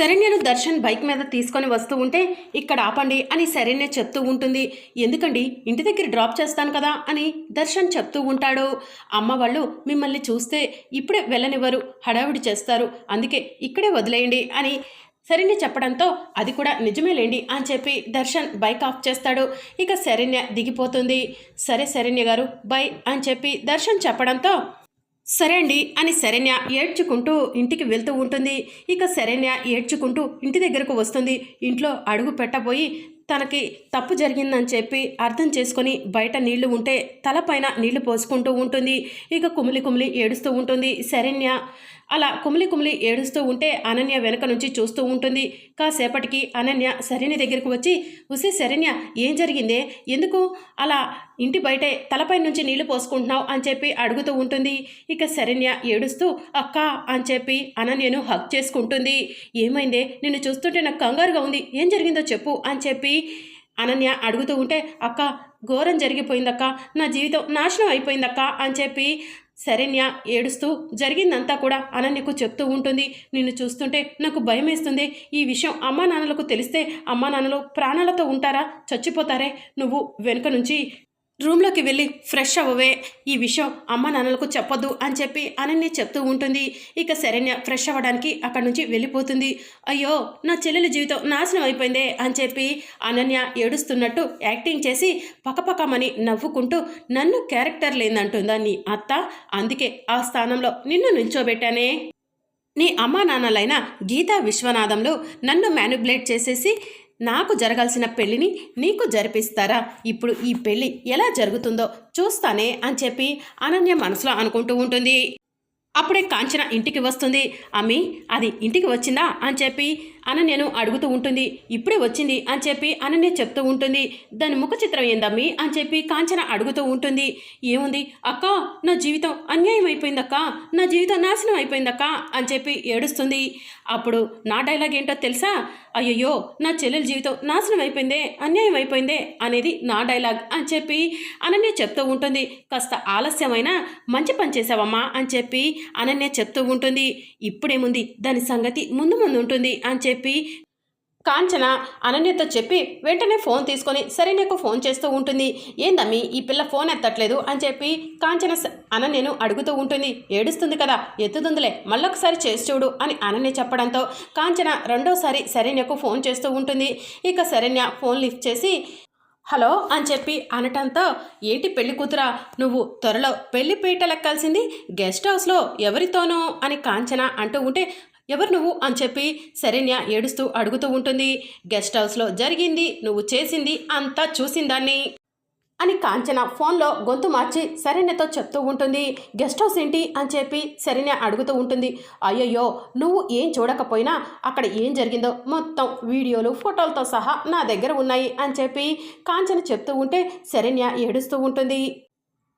శరణ్యను Darshan bike మీద తీసుకొని వస్తూ ఉంటే ఇక్కడ ఆపండి అని శరణ్య చెప్తూ ఉంటుంది. ఎందుకండి? ఇంటి దగ్గర డ్రాప్ చేస్తాను కదా అని దర్శన్ చెప్తూ ఉంటాడు. అమ్మ వాళ్ళు మిమ్మల్ని చూస్తే ఇప్పుడే వెళ్ళనివ్వరు హడావిడి చేస్తారు. అందుకే ఇక్కడే వదిలేయండి అని శరణ్య చెప్పడంతో అది కూడా నిజమేలేండి అని చెప్పి దర్శన్ బైక్ ఆఫ్ చేస్తాడు. ఇక శరణ్య దిగిపోతుంది. సరే శరణ్య గారు బై అని చెప్పి దర్శన్ చెప్పడంతో సరే అండి అని శరణ్య ఏడ్చుకుంటూ ఇంటికి వెళ్తూ ఉంటుంది. ఇక శరణ్య ఏడ్చుకుంటూ ఇంటి దగ్గరకు వస్తుంది. ఇంట్లో అడుగు పెట్టబోయి తనకి తప్పు జరిగిందని చెప్పి అర్థం చేసుకొని బయట నీళ్ళు ఉంటే తలపైన నీళ్ళు పోసుకుంటూ ఉంటుంది. ఇక కుమిలి కుమిలి ఏడుస్తూ ఉంటుంది. శరణ్య అలా కుమిలి కుమిలి ఏడుస్తూ ఉంటే అనన్య వెనక నుంచి చూస్తూ ఉంటుంది. కాసేపటికి అనన్య శరణ్య దగ్గరకు వచ్చి ఉసే శరణ్య ఏం జరిగిందే? ఎందుకు అలా ఇంటి బయటే తలపై నుంచి నీళ్ళు పోసుకుంటున్నావు? అని చెప్పి అడుగుతూ ఉంటుంది. ఇక శరణ్య ఏడుస్తూ అక్క అని చెప్పి అనన్యను హక్ చేసుకుంటుంది. ఏమైందే? నిన్ను చూస్తుంటే నాకు కంగారుగా ఉంది. ఏం జరిగిందో చెప్పు అని చెప్పి అనన్య అడుగుతూ ఉంటే అక్క ఘోరం జరిగిపోయిందక్క. నా జీవితం నాశనం అయిపోయిందక్క అని చెప్పి శరణ్య ఏడుస్తూ జరిగిందంతా కూడా అనన్యకు చెప్తూ ఉంటుంది. నిన్ను చూస్తుంటే నాకు భయం వేస్తుంది ఈ విషయం అమ్మా నాన్నలకు తెలిస్తే అమ్మా నాన్నలు ప్రాణాలతో ఉంటారా? చచ్చిపోతారే? నువ్వు వెనుక నుంచి రూమ్లోకి వెళ్ళి ఫ్రెష్ అవ్వవే ఈ విషయం అమ్మ నాన్నలకు చెప్పొద్దు అని చెప్పి అనన్య చెప్తూ ఉంటుంది. ఇక శరణ్య ఫ్రెష్ అవ్వడానికి అక్కడి నుంచి వెళ్ళిపోతుంది. అయ్యో నా చెల్లెల జీవితం నాశనం అయిపోయిందే అని చెప్పి అనన్య ఏడుస్తున్నట్టు యాక్టింగ్ చేసి పకపకమని నవ్వుకుంటూ నన్ను క్యారెక్టర్ లేదంటుందా నీ అత్త? అందుకే ఆ స్థానంలో నిన్ను నుంచోబెట్టానే నీ అమ్మా నాన్నలైన గీతా విశ్వనాథంలో నన్ను మ్యానిపులేట్ చేసేసి నాకు జరగాల్సిన పెళ్ళిని నీకు జరిపిస్తారా? ఇప్పుడు ఈ పెళ్ళి ఎలా జరుగుతుందో చూస్తానే అని చెప్పి అనన్య మనసులో అనుకుంటూ ఉంటుంది. అప్పుడే కాంచన ఇంటికి వస్తుంది. అమ్మి అది ఇంటికి వచ్చిందా? అని చెప్పి అనన్యను అడుగుతూ ఉంటుంది ఇప్పుడే వచ్చింది అని చెప్పి అనన్య చెప్తూ ఉంటుంది. దాని ముఖ చిత్రం ఏందమ్మి అని చెప్పి కాంచన అడుగుతూ ఉంటుంది. ఏముంది? అక్క నా జీవితం అన్యాయం అయిపోయిందక్క. నా జీవితం నాశనం అయిపోయిందక్క అని చెప్పి ఏడుస్తుంది. అప్పుడు నా డైలాగ్ ఏంటో తెలుసా? అయ్యయ్యో నా చెల్లెల జీవితం నాశనం అయిపోయిందే అన్యాయం అయిపోయిందే అనేది నా డైలాగ్ అని చెప్పి అనన్య చెప్తూ ఉంటుంది. కాస్త ఆలస్యమైనా మంచి పని చేసావమ్మా అని చెప్పి అనన్య చెప్తూ ఉంటుంది. ఇప్పుడేముంది? దాని సంగతి ముందు ముందు ఉంటుంది అని చెప్పి చెప్పి కాంచన అనన్యతో చెప్పి వెంటనే ఫోన్ తీసుకొని శరణ్యకు ఫోన్ చేస్తూ ఉంటుంది. ఏందమ్మి ఈ పిల్ల ఫోన్ ఎత్తట్లేదు అని చెప్పి కాంచన స- అనన్యను అడుగుతూ ఉంటుంది. ఏడుస్తుంది కదా ఎత్తుతుందిలే. మళ్ళొకసారి చేసి చూడు అని అనన్య చెప్పడంతో కాంచన రెండోసారి శరణ్యకు ఫోన్ చేస్తూ ఉంటుంది. ఇక శరణ్య ఫోన్ లిఫ్ట్ చేసి హలో అని చెప్పి అనటంతో ఏంటి పెళ్ళి కూతురా? నువ్వు త్వరలో పెళ్ళి పీట లెక్కాల్సింది గెస్ట్ హౌస్లో ఎవరితోనో అని కాంచన అంటూ ఉంటే ఎవరు నువ్వు అని చెప్పి శరణ్య ఏడుస్తూ అడుగుతూ ఉంటుంది. గెస్ట్ హౌస్లో జరిగింది నువ్వు చేసింది అంతా చూసిందాన్ని. అని కాంచన ఫోన్లో గొంతు మార్చి శరణ్యతో చెప్తూ ఉంటుంది. గెస్ట్ హౌస్ ఏంటి అని చెప్పి శరణ్య అడుగుతూ ఉంటుంది. అయ్యయ్యో నువ్వు ఏం చూడకపోయినా అక్కడ ఏం జరిగిందో మొత్తం వీడియోలు ఫోటోలతో సహా నా దగ్గర ఉన్నాయి అని చెప్పి కాంచన చెప్తూ ఉంటే శరణ్య ఏడుస్తూ ఉంటుంది.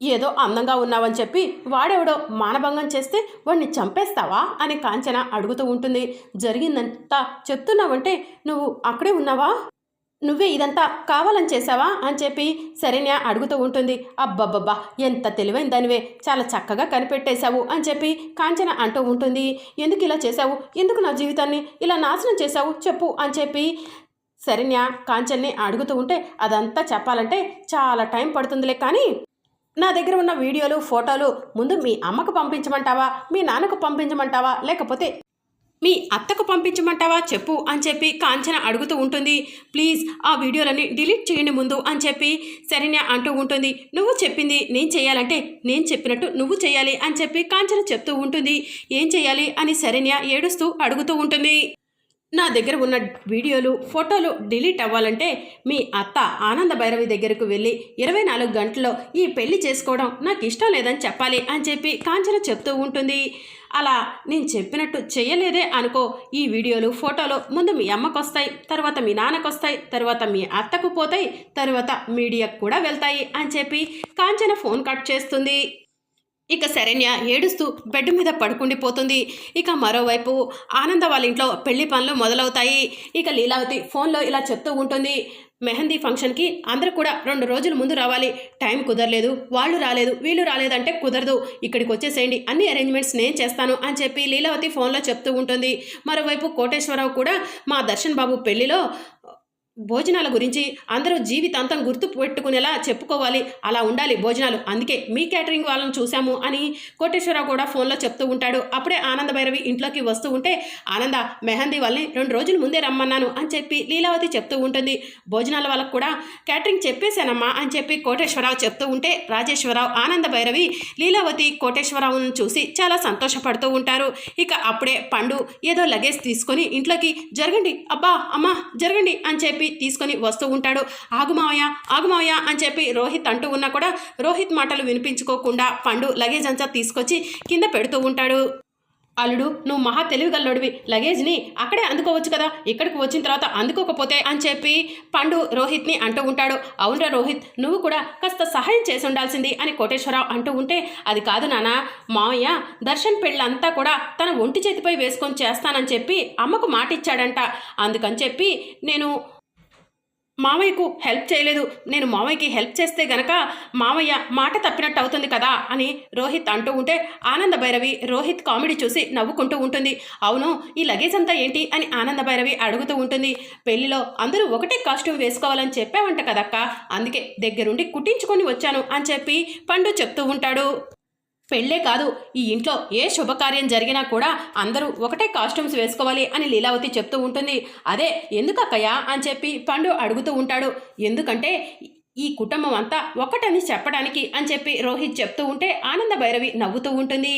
ఏదో అందంగా ఉన్నావని చెప్పి వాడెవడో మానభంగం చేస్తే వాడిని చంపేస్తావా అని కాంచన అడుగుతూ ఉంటుంది. జరిగిందంతా చెప్తున్నావంటే నువ్వు అక్కడే ఉన్నావా? నువ్వే ఇదంతా కావాలని చేసావా అని చెప్పి శరణ్య అడుగుతూ ఉంటుంది. అబ్బబ్బబ్బా ఎంత తెలివైన దానివే చాలా చక్కగా కనిపెట్టేశావు అని చెప్పి కాంచన అంటూ ఉంటుంది. ఎందుకు ఇలా చేశావు? ఎందుకు నా జీవితాన్ని ఇలా నాశనం చేశావు? చెప్పు అని చెప్పి శరణ్య కాంచన్ని అడుగుతూ ఉంటే అదంతా చెప్పాలంటే చాలా టైం పడుతుందిలే కానీ నా దగ్గర ఉన్న వీడియోలు ఫోటోలు ముందు మీ అమ్మకు పంపించమంటావా? మీ నాన్నకు పంపించమంటావా? లేకపోతే మీ అత్తకు పంపించమంటావా? చెప్పు అని చెప్పి కాంచన అడుగుతూ ఉంటుంది. ప్లీజ్ ఆ వీడియోలని డిలీట్ చేయండి ముందు అని చెప్పి శరణ్య అంటూ ఉంటుంది. నువ్వు చెప్పింది నేను చేయాలంటే నేను చెప్పినట్టు నువ్వు చేయాలి అని చెప్పి కాంచన చెప్తూ ఉంటుంది. ఏం చేయాలి అని శరణ్య ఏడుస్తూ అడుగుతూ ఉంటుంది. నా దగ్గర ఉన్న వీడియోలు ఫోటోలు డిలీట్ అవ్వాలంటే మీ అత్త ఆనంద భైరవి దగ్గరకు వెళ్ళి ఇరవై నాలుగు గంటల్లో ఈ పెళ్ళి చేసుకోవడం నాకు ఇష్టం లేదని చెప్పాలి అని చెప్పి కాంచన చెప్తూ ఉంటుంది. అలా నేను చెప్పినట్టు చేయలేదే అనుకో ఈ వీడియోలు ఫోటోలు ముందు మీ అమ్మకు వస్తాయి తర్వాత మీ నాన్నకు వస్తాయి తర్వాత మీ అత్తకు పోతాయి తర్వాత మీడియాకు కూడా వెళ్తాయి అని చెప్పి కాంచన ఫోన్ కట్ చేస్తుంది. ఇక శరణ్య ఏడుస్తూ బెడ్ మీద పడుకుండిపోతుంది. ఇక మరోవైపు ఆనంద వాళ్ళ ఇంట్లో పెళ్ళి పనులు మొదలవుతాయి. ఇక లీలావతి ఫోన్లో ఇలా చెప్తూ ఉంటుంది. మెహందీ ఫంక్షన్కి అందరూ కూడా రెండు రోజుల ముందు రావాలి. టైం కుదరలేదు. వాళ్ళు రాలేదు. వీళ్ళు రాలేదంటే కుదరదు. ఇక్కడికి వచ్చేసేయండి. అన్ని అరేంజ్మెంట్స్ నేను చేస్తాను అని చెప్పి లీలావతి ఫోన్లో చెప్తూ ఉంటుంది. మరోవైపు కోటేశ్వరరావు కూడా మా దర్శన్ బాబు పెళ్ళిలో భోజనాల గురించి అందరూ జీవితాంతం గుర్తు పెట్టుకునేలా చెప్పుకోవాలి. అలా ఉండాలి భోజనాలు. అందుకే మీ క్యాటరింగ్ వాళ్ళని చూశాము అని కోటేశ్వరరావు కూడా ఫోన్లో చెప్తూ ఉంటాడు. అప్పుడే ఆనంద భైరవి ఇంట్లోకి వస్తూ ఉంటే ఆనంద మెహందీ వాళ్ళని రెండు రోజుల ముందే రమ్మన్నాను అని చెప్పి లీలావతి చెప్తూ ఉంటుంది. భోజనాల వాళ్ళకు కూడా క్యాటరింగ్ చెప్పేశానమ్మా అని చెప్పి కోటేశ్వరరావు చెప్తూ ఉంటే రాజేశ్వరరావు ఆనంద భైరవి లీలావతి కోటేశ్వరరావును చూసి చాలా సంతోషపడుతూ ఉంటారు. ఇక అప్పుడే పండు ఏదో లగేజ్ తీసుకొని ఇంట్లోకి జరగండి అబ్బా అమ్మా జరగండి అని చెప్పి తీసుకొని వస్తూ ఉంటాడు. ఆగుమావయ్య ఆగుమావయ్య అని చెప్పి రోహిత్ అంటూ ఉన్నా కూడా రోహిత్ మాటలు వినిపించుకోకుండా పండు లగేజ్ అంతా తీసుకొచ్చి కింద పెడుతూ ఉంటాడు. అల్లుడు నువ్వు మహా తెలివిగల్లోడివి లగేజ్ని అక్కడే అందుకోవచ్చు కదా. ఇక్కడికి వచ్చిన తర్వాత అందుకోకపోతే అని చెప్పి పండు రోహిత్ని అంటూ ఉంటాడు. అవునరా రోహిత్ నువ్వు కూడా కాస్త సహాయం చేసి ఉండాల్సింది అని కోటేశ్వరరావు అంటూ ఉంటే అది కాదు నాన్న. మావయ్య దర్శన్ పెళ్ళంతా కూడా తన ఒంటి చేతిపై వేసుకొని చేస్తానని చెప్పి అమ్మకు మాట ఇచ్చాడంట అందుకని చెప్పి నేను మావయ్యకు హెల్ప్ చేయలేదు. నేను మావయ్యకి హెల్ప్ చేస్తే గనక మావయ్య మాట తప్పినట్టు అవుతుంది కదా అని రోహిత్ అంటూ ఉంటే ఆనంద భైరవి రోహిత్ కామెడీ చూసి నవ్వుకుంటూ ఉంటుంది. అవును ఈ లగేజ్ అంతా ఏంటి అని ఆనంద భైరవి అడుగుతూ ఉంటుంది. పెళ్ళిలో అందరూ ఒకటే కాస్ట్యూమ్ వేసుకోవాలని చెప్పావంట కదక్క. అందుకే దగ్గరుండి కుట్టించుకొని వచ్చాను అని చెప్పి పండు చెప్తూ ఉంటాడు. పెళ్ళే కాదు ఈ ఇంట్లో ఏ శుభకార్యం జరిగినా కూడా అందరూ ఒకటే కాస్ట్యూమ్స్ వేసుకోవాలి అని లీలావతి చెప్తూ ఉంటుంది. అదే ఎందుకక్కయ్యా అని చెప్పి పండు అడుగుతూ ఉంటాడు. ఎందుకంటే ఈ కుటుంబం అంతా ఒకటని చెప్పడానికి అని చెప్పి రోహిత్ చెప్తూ ఉంటే ఆనంద భైరవి నవ్వుతూ ఉంటుంది.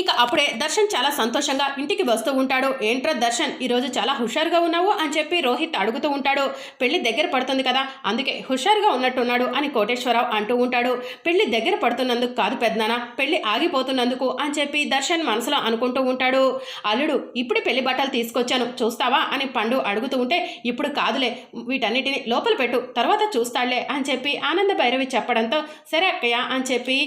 ఇక అప్పుడే దర్శన్ చాలా సంతోషంగా ఇంటికి వస్తూ ఉంటాడు. ఏంట్రా దర్శన్ ఈరోజు చాలా హుషారుగా ఉన్నావు అని చెప్పి రోహిత్ అడుగుతూ ఉంటాడు. పెళ్ళి దగ్గర పడుతుంది కదా అందుకే హుషారుగా ఉన్నట్టున్నాడు అని కోటేశ్వరరావు అంటూ ఉంటాడు. పెళ్ళి దగ్గర పడుతున్నందుకు కాదు పెద్దనా పెళ్ళి ఆగిపోతున్నందుకు అని చెప్పి దర్శన్ మనసులో అనుకుంటూ ఉంటాడు. అల్లుడు ఇప్పుడు పెళ్ళి బట్టలు తీసుకొచ్చాను చూస్తావా అని పండు అడుగుతూ ఉంటే ఇప్పుడు కాదులే వీటన్నిటిని లోపల పెట్టు తర్వాత చూస్తాడులే అని చెప్పి ఆనంద భైరవి చెప్పడంతో సరే అక్కయ్య అని చెప్పి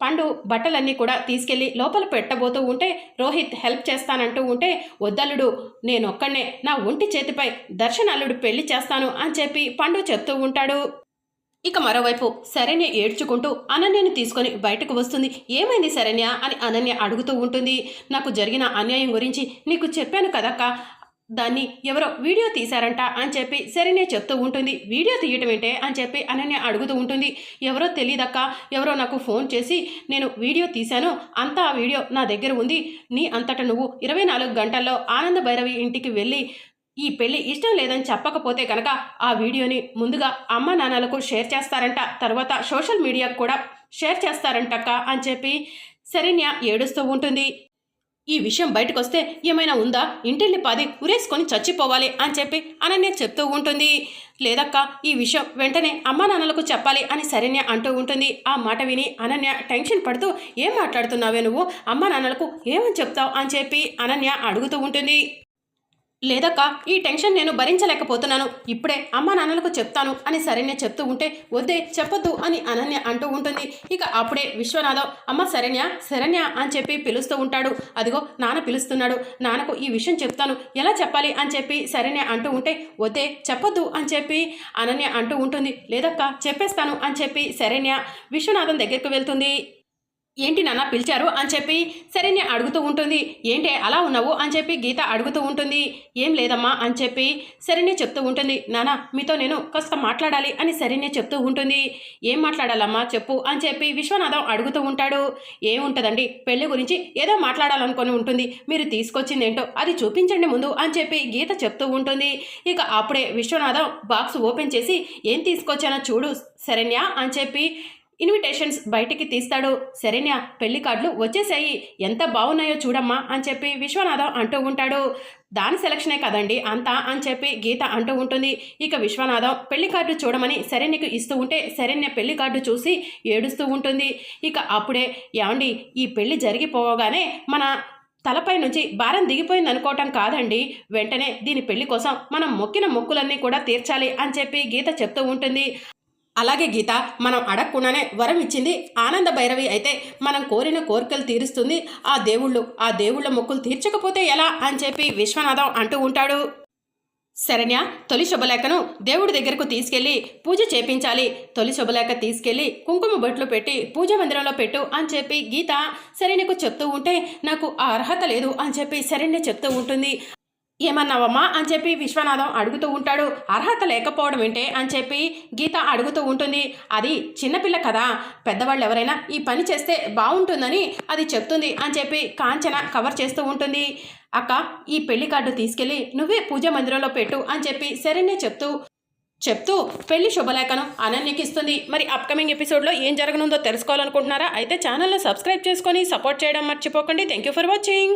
పండు బట్టలన్నీ కూడా తీసుకెళ్ళి లోపల పెట్టబోతూ ఉంటే రోహిత్ హెల్ప్ చేస్తానంటూ ఉంటే వద్దల్లుడు నేనొక్కడే నా ఒంటి చేతిపై దర్శన్ అల్లుడు పెళ్ళి చేస్తాను అని చెప్పి పండు చెప్తూ ఉంటాడు. ఇక మరోవైపు శరణ్య ఏడ్చుకుంటూ అనన్యని తీసుకొని బయటకు వస్తుంది. ఏమైంది శరణ్య? అని అనన్య అడుగుతూ ఉంటుంది. నాకు జరిగిన అన్యాయం గురించి నీకు చెప్పాను కదక్క. దాన్ని ఎవరో వీడియో తీశారంట అని చెప్పి సరేనే చెప్తూ ఉంటుంది. వీడియో తీయటం ఏంటే అని చెప్పి అనన్య అడుగుతూ ఉంటుంది. ఎవరో తెలియదక్క ఎవరో నాకు ఫోన్ చేసి నేను వీడియో తీశాను అంతా ఆ వీడియో నా దగ్గర ఉంది. నీ అంతట నువ్వు ఇరవై నాలుగు గంటల్లో ఆనంద భైరవి ఇంటికి వెళ్ళి ఈ పెళ్ళి ఇష్టం లేదని చెప్పకపోతే కనుక ఆ వీడియోని ముందుగా అమ్మ నాన్నలకు షేర్ చేస్తారంట. తర్వాత సోషల్ మీడియాకు కూడా షేర్ చేస్తారంటక్క అని చెప్పి శరణ్య ఏడుస్తూ ఉంటుంది. ఈ విషయం బయటకు వస్తే ఏమైనా ఉందా? ఇంటిల్లి పాది ఉరేసుకొని చచ్చిపోవాలి అని చెప్పి అనన్య చెప్తూ ఉంటుంది. లేదక్క ఈ విషయం వెంటనే అమ్మా నాన్నలకు చెప్పాలి అని శరణ్య అంటూ ఉంటుంది. ఆ మాట విని అనన్య టెన్షన్ పడుతూ ఏం మాట్లాడుతున్నావే నువ్వు? అమ్మా నాన్నలకు ఏమని చెప్తావు? అని చెప్పి అనన్య అడుగుతూ ఉంటుంది. లేదక్క ఈ టెన్షన్ నేను భరించలేకపోతున్నాను. ఇప్పుడే అమ్మా నాన్నలకు చెప్తాను అని సరైన చెప్తూ ఉంటే వద్దే చెప్పొద్దు అని అనన్య అంటూ ఉంటుంది. ఇక అప్పుడే విశ్వనాథం అమ్మ శరణ్య శరణ్య అని చెప్పి పిలుస్తూ ఉంటాడు. అదిగో నాన్న పిలుస్తున్నాడు. నాన్నకు ఈ విషయం చెప్తాను. ఎలా చెప్పాలి? అని చెప్పి శరణ్య అంటూ ఉంటే వద్దే చెప్పొద్దు అని చెప్పి అనన్య అంటూ ఉంటుంది. లేదక్క చెప్పేస్తాను అని చెప్పి శరణ్య విశ్వనాథం దగ్గరికి వెళ్తుంది. ఏంటి నాన్న పిలిచారు అని చెప్పి శరణ్య అడుగుతూ ఉంటుంది. ఏంటి అలా ఉన్నావు అని చెప్పి గీత అడుగుతూ ఉంటుంది. ఏం లేదమ్మా అని చెప్పి సరేనే చెప్తూ ఉంటుంది. నాన్న మీతో నేను కాస్త మాట్లాడాలి అని సరేనే చెప్తూ ఉంటుంది. ఏం మాట్లాడాలమ్మా చెప్పు అని చెప్పి విశ్వనాథం అడుగుతూ ఉంటాడు. ఏముంటుందండి? పెళ్ళి గురించి ఏదో మాట్లాడాలనుకొని ఉంటుంది. మీరు తీసుకొచ్చింది ఏంటో అది చూపించండి ముందు అని చెప్పి గీత చెప్తూ ఉంటుంది. ఇక అప్పుడే విశ్వనాథం బాక్స్ ఓపెన్ చేసి ఏం తీసుకొచ్చానో చూడు శరణ్య అని చెప్పి ఇన్విటేషన్స్ బయటికి తీస్తాడు శరణ్య పెళ్ళి కార్డులు వచ్చేసాయి. ఎంత బాగున్నాయో చూడమ్మా అని చెప్పి విశ్వనాథం అంటూ ఉంటాడు. దాని సెలక్షనే కదండి అంతా అని చెప్పి గీత అంటూ ఉంటుంది. ఇక విశ్వనాథం పెళ్ళి కార్డు చూడమని శరణ్యకు ఇస్తూ ఉంటే శరణ్య పెళ్ళి కార్డు చూసి ఏడుస్తూ ఉంటుంది. ఇక అప్పుడే ఏమండి ఈ పెళ్ళి జరిగిపోగానే మన తలపై నుంచి భారం దిగిపోయింది అనుకోవటం కాదండి. వెంటనే దీని పెళ్ళి కోసం మనం మొక్కిన మొక్కులన్నీ కూడా తీర్చాలి అని చెప్పి గీత చెప్తూ ఉంటుంది. అలాగే గీత మనం అడగకుండానే వరం ఇచ్చింది ఆనంద భైరవి అయితే మనం కోరిన కోరికలు తీరుస్తుంది. ఆ దేవుళ్ళు ఆ దేవుళ్ళ మొక్కులు తీర్చకపోతే ఎలా అని చెప్పి విశ్వనాథం అంటూ ఉంటాడు. శరణ్య తొలి శుభలేఖను దేవుడి దగ్గరకు తీసుకెళ్ళి పూజ చేపించాలి. తొలి శుభలేఖ తీసుకెళ్ళి కుంకుమ బొట్లు పెట్టి పూజ మందిరంలో పెట్టు అని చెప్పి గీత శరణ్యకు చెప్తూ ఉంటే నాకు ఆ అర్హత లేదు అని చెప్పి శరణ్య చెప్తూ ఉంటుంది. ఏమన్నావమ్మా? అని చెప్పి విశ్వనాథం అడుగుతూ ఉంటాడు. అర్హత లేకపోవడం ఏంటే అని చెప్పి గీత అడుగుతూ ఉంటుంది. అది చిన్నపిల్ల కదా. పెద్దవాళ్ళు ఎవరైనా ఈ పని చేస్తే బాగుంటుందని అది చెప్తుంది అని చెప్పి కాంచన కవర్ చేస్తూ ఉంటుంది. అక్క ఈ పెళ్ళి కార్డు తీసుకెళ్ళి నువ్వే పూజ మందిరంలో పెట్టు అని చెప్పి సరేనే చెప్తూ చెప్తూ పెళ్ళి శుభలేఖను అనన్యకి ఇస్తుంది. మరి అప్కమింగ్ ఎపిసోడ్లో ఏం జరగనుందో తెలుసుకోవాలనుకుంటున్నారా? అయితే ఛానల్ని సబ్స్క్రైబ్ చేసుకొని సపోర్ట్ చేయడం మర్చిపోకండి. Thank you for watching